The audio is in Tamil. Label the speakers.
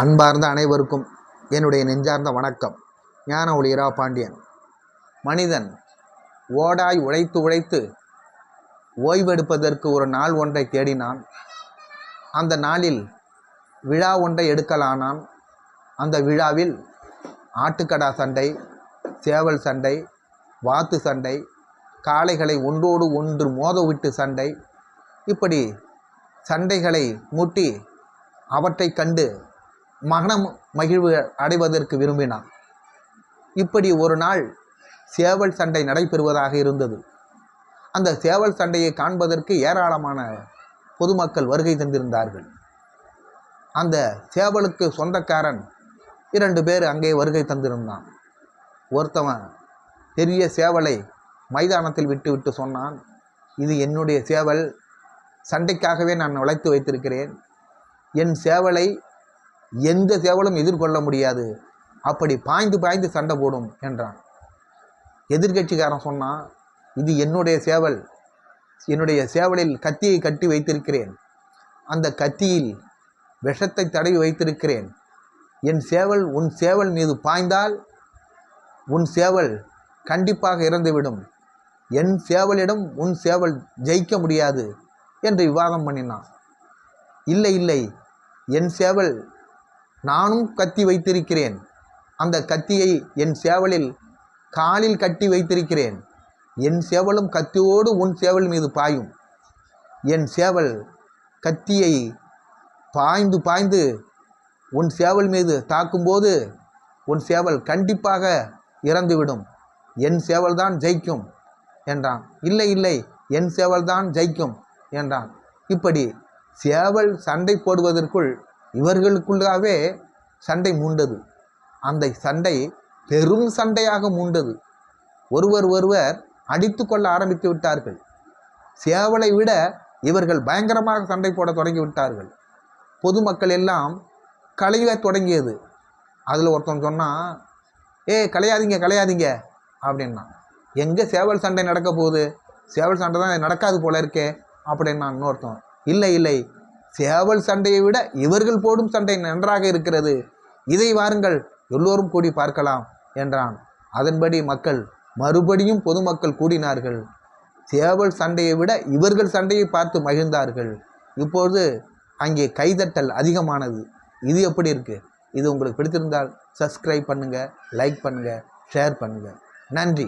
Speaker 1: அன்பார்ந்த அனைவருக்கும் என்னுடைய நெஞ்சார்ந்த வணக்கம். ஞான ஒளியரா பாண்டியன். மனிதன் ஓடாய் உழைத்து உழைத்து ஓய்வெடுப்பதற்கு ஒரு நாள் ஒன்றை தேடினான். அந்த நாளில் விழா ஒன்றை எடுக்கலானான். அந்த விழாவில் ஆட்டுக்கடா சண்டை சேவல் சண்டை வாத்து சண்டை காளைகளை ஒன்றோடு ஒன்று மோத விட்டு சண்டை இப்படி சண்டைகளை மூட்டி அவற்றை கண்டு மனம் மகிழ்வு அடைவதற்கு விரும்பினான். இப்படி ஒரு நாள் சேவல் சண்டை நடைபெறுவதாக இருந்தது. அந்த சேவல் சண்டையை காண்பதற்கு ஏராளமான பொதுமக்கள் வருகை தந்திருந்தார்கள். அந்த சேவலுக்கு சொந்தக்காரன் இரண்டு பேர் அங்கே வருகை தந்திருந்தான். ஒருத்தவன் பெரிய சேவலை மைதானத்தில் விட்டு விட்டு சொன்னான் இது என்னுடைய சேவல் சண்டைக்காகவே நான் வளைத்து வைத்திருக்கிறேன். என் சேவலை எந்த சேவலும் எதிர்கொள்ள முடியாது. அப்படி பாய்ந்து பாய்ந்து சண்டை போடும் என்றான். எதிர்கட்சிக்காரன் சொன்னான் இது என்னுடைய சேவல் என்னுடைய சேவலில் கத்தியை கட்டி வைத்திருக்கிறேன். அந்த கத்தியில் விஷத்தை தடவி வைத்திருக்கிறேன். என் சேவல் உன் சேவல் மீது பாய்ந்தால் உன் சேவல் கண்டிப்பாக இறந்துவிடும். என் சேவலிடம் உன் சேவல் ஜெயிக்க முடியாது என்று விவாதம் பண்ணினான். இல்லை இல்லை என் சேவல் நானும் கத்தி வைத்திருக்கிறேன். அந்த கத்தியை என் சேவலில் காலில் கட்டி வைத்திருக்கிறேன். என் சேவலும் கத்தியோடு உன் சேவல் மீது பாயும். என் சேவல் கத்தியை பாய்ந்து பாய்ந்து உன் சேவல் மீது தாக்கும்போது உன் சேவல் கண்டிப்பாக இறந்துவிடும். என் சேவல்தான் ஜெயிக்கும் என்றான். இல்லை இல்லை என் சேவல்தான் ஜெயிக்கும் என்றான். இப்படி சேவல் சண்டை போடுவதற்குள் இவர்களுக்குள்ளாகவே சண்டை மூண்டது. அந்த சண்டை பெரும் சண்டையாக மூண்டது. ஒருவர் ஒருவர் அடித்து கொள்ள ஆரம்பித்து விட்டார்கள். சேவலை விட இவர்கள் பயங்கரமாக சண்டை போட தொடங்கி விட்டார்கள். பொதுமக்கள் எல்லாம் களைய தொடங்கியது. அதில் ஒருத்தன் சொன்னான் ஏ கலையாதீங்க கலையாதீங்க அப்படின்னா எங்கே சேவல் சண்டை நடக்க போகுது? சேவல் சண்டை தான் நடக்காது போல இருக்கே அப்படின்னா இன்னொருத்தன். இல்லை இல்லை சேவல் சண்டையை விட இவர்கள் போடும் சண்டை நன்றாக இருக்கிறது. இதை வாருங்கள் எல்லோரும் கூடி பார்க்கலாம் என்றான். அதன்படி மக்கள் மறுபடியும் பொதுமக்கள் கூடினார்கள். சேவல் சண்டையை விட இவர்கள் சண்டையை பார்த்து மகிழ்ந்தார்கள். இப்பொழுது அங்கே கைதட்டல் அதிகமானது. இது எப்படி இருக்கு? இது உங்களுக்கு பிடித்திருந்தால் சப்ஸ்கிரைப் பண்ணுங்கள் லைக் பண்ணுங்கள் ஷேர் பண்ணுங்கள் நன்றி.